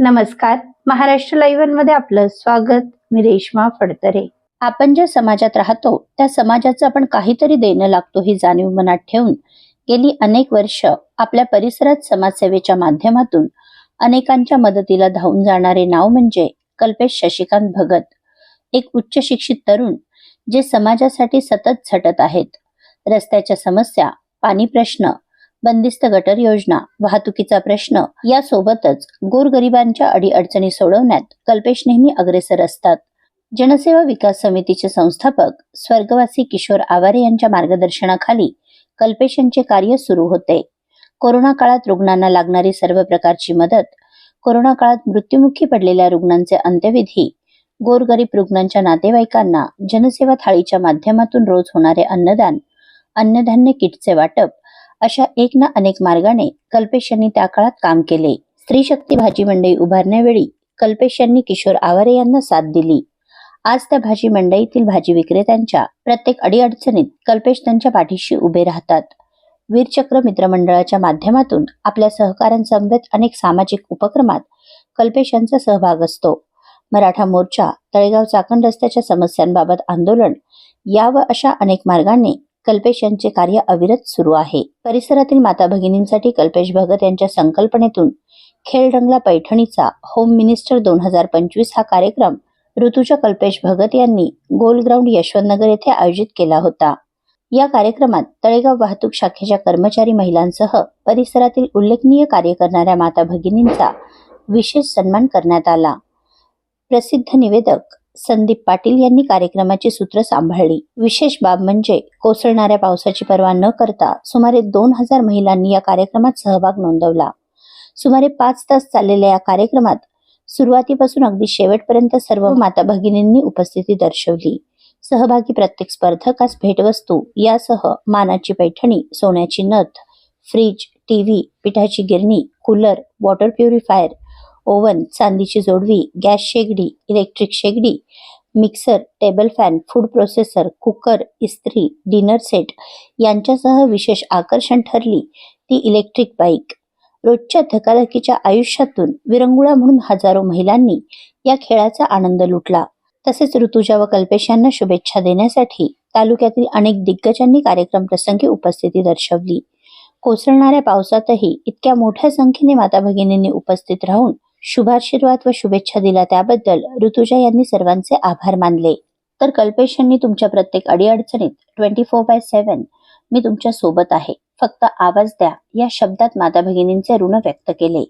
नमस्कार. महाराष्ट्र लाईव्हमध्ये आपलं स्वागत. मी रेश्मा फडतरे. आपण ज्या समाजात राहतो त्या समाजाचं आपण काहीतरी देणं लागतो ही जाणीव मनात ठेवून गेली अनेक वर्ष आपल्या परिसरात समाजसेवेच्या माध्यमातून अनेकांच्या मदतीला धावून जाणारे नाव म्हणजे कल्पेश शशिकांत भगत एक उच्च शिक्षित तरुण जे समाजासाठी सतत झटत आहेत. रस्त्याच्या समस्या पाणी प्रश्न बंदिस्त गटर योजना वाहतुकीचा प्रश्न यासोबतच गोरगरिबांच्या अडीअडचणी सोडवण्यात कल्पेश नेहमी अग्रेसर असतात. जनसेवा विकास समितीचे संस्थापक स्वर्गवासी किशोर आवारे यांच्या मार्गदर्शनाखाली कल्पेश यांचे कार्य सुरू होते. कोरोना काळात रुग्णांना लागणारी सर्व प्रकारची मदत कोरोना काळात मृत्युमुखी पडलेल्या रुग्णांचे अंत्यविधी गोरगरीब रुग्णांच्या नातेवाईकांना जनसेवा थाळीच्या माध्यमातून रोज होणारे अन्नदान अन्नधान्य किटचे वाटप अशा एक ना अनेक मार्गाने कल्पेश यांनी त्या काळात काम केले. स्त्री शक्ती भाजी मंडई उभारण्यावेळी कल्पेश यांनी किशोर आवारे यांना साथ दिली. आज त्या भाजी मंडईतील भाजी विक्रेत्यांच्या प्रत्येक अडीअडचणीत कल्पेश त्यांच्या पाठीशी उभे राहतात. वीरचक्र मित्रमंडळाच्या माध्यमातून आपल्या सहकाऱ्यांसमवेत अनेक सामाजिक उपक्रमात कल्पेश यांचा सहभाग असतो. मराठा मोर्चा तळेगाव चाकण रस्त्याच्या समस्यांबाबत आंदोलन या व अशा अनेक मार्गांनी कल्पेश यांचे कार्य अविरत सुरू आहे. परिसरातील माता भगिनींसाठी कल्पेश भगत यांच्या संकल्पनेतून खेळ रंगला पैठणीचा होम मिनिस्टर दोन हजार पंचवीस हा कार्यक्रम ऋतुजा कल्पेश भगत यांनी गोल ग्राउंड यशवंतनगर येथे आयोजित केला होता. या कार्यक्रमात तळेगाव वाहतूक शाखेच्या कर्मचारी महिलांसह परिसरातील उल्लेखनीय कार्य करणाऱ्या माता भगिनींचा विशेष सन्मान करण्यात आला. प्रसिद्ध निवेदक संदीप पाटील यांनी कार्यक्रमाची सूत्र सांभाळली. विशेष बाब म्हणजे कोसळणाऱ्या पावसाची पर्वा न करता सुमारे दोन हजार महिलांनी या कार्यक्रमात सहभाग नोंदवला. सुमारे पाच तास चाललेल्या या कार्यक्रमात सुरुवातीपासून अगदी शेवटपर्यंत सर्व माता भगिनींनी उपस्थिती दर्शवली. सहभागी प्रत्येक स्पर्धकास भेटवस्तू यासह मानाची पैठणी सोन्याची नथ फ्रीज टीव्ही पिठाची गिरणी कूलर वॉटर प्युरिफायर ओव्हन चांदीची जोडवी गॅस शेगडी इलेक्ट्रिक शेगडी mixer table fan food processor cooker इस्त्री डिनर सेट यांच्यासह विशेष आकर्षण ठरली ती इलेक्ट्रिक बाईक. रोजच्या धकाधकीच्या आयुष्यातून विरंगुळा म्हणून हजारो महिलांनी या खेळाचा आनंद लुटला. तसेच ऋतुजा व कल्पेश यांना शुभेच्छा देण्यासाठी तालुक्यातील अनेक दिग्गजांनी कार्यक्रम प्रसंगी उपस्थिती दर्शवली. कोसळणाऱ्या पावसातही इतक्या मोठ्या संख्येने माता भगिनींनी उपस्थित राहून शुभाशीर्वाद व शुभेच्छा दिल्या त्याबद्दल ऋतुजा यांनी सर्वांचे आभार मानले. तर कल्पेश यांनी तुमच्या प्रत्येक अडीअडचणीत ट्वेंटी फोर बाय सेव्हन मी तुमच्यासोबत आहे. फक्त आवाज द्या. या शब्दात माता भगिनींचे ऋण व्यक्त केले.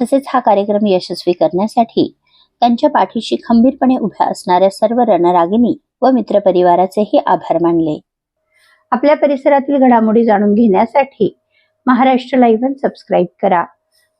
तसेच हा कार्यक्रम यशस्वी करण्यासाठी त्यांच्या पाठीशी खंबीरपणे उभ्या असणाऱ्या सर्व रणरागिनी व मित्रपरिवाराचेही आभार मानले. आपल्या परिसरातील घडामोडी जाणून घेण्यासाठी महाराष्ट्र लाईव्ह सबस्क्राईब करा.